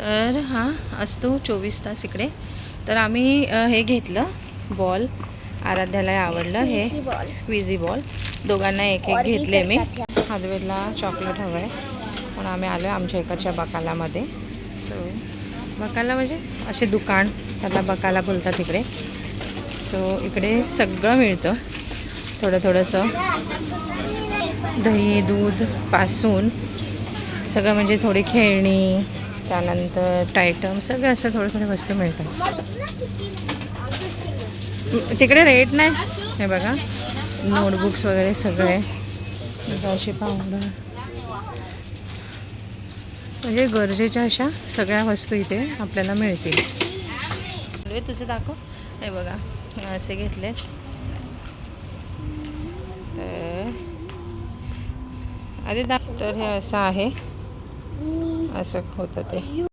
तर हा असतो चोवीस तास इकडे. तर आम्ही हे घेतलं बॉल आराध्याला आवडलं हे. स्क्विझी बॉल दोघांना एक एक घेतले मी. हादवेला चॉकलेट हवं आहे म्हणून आम्ही आलो आमच्या इकडच्या बकालामध्ये. सो बकाला म्हणजे असे दुकान. त्याला बकाला बोलतात इकडे. सो इकडे सगळं मिळतं. थोडं थोडंसं. दही दूधपासून. सगळं म्हणजे थोडी खेळणी त्यानंतर टायटम सगळं असं थोडं थोडे वस्तू मिळतात. तिकडे रेट नाही? हे बघा. नोटबुक्स वगैरे सगळे. असे पावडर म्हणजे गरजेच्या अशा सगळ्या वस्तू इथे आपल्याला मिळतील. तुझं दाखव. हे बघा असे घेतले आधी दाख तर हे असं आहे. असं होतं ते.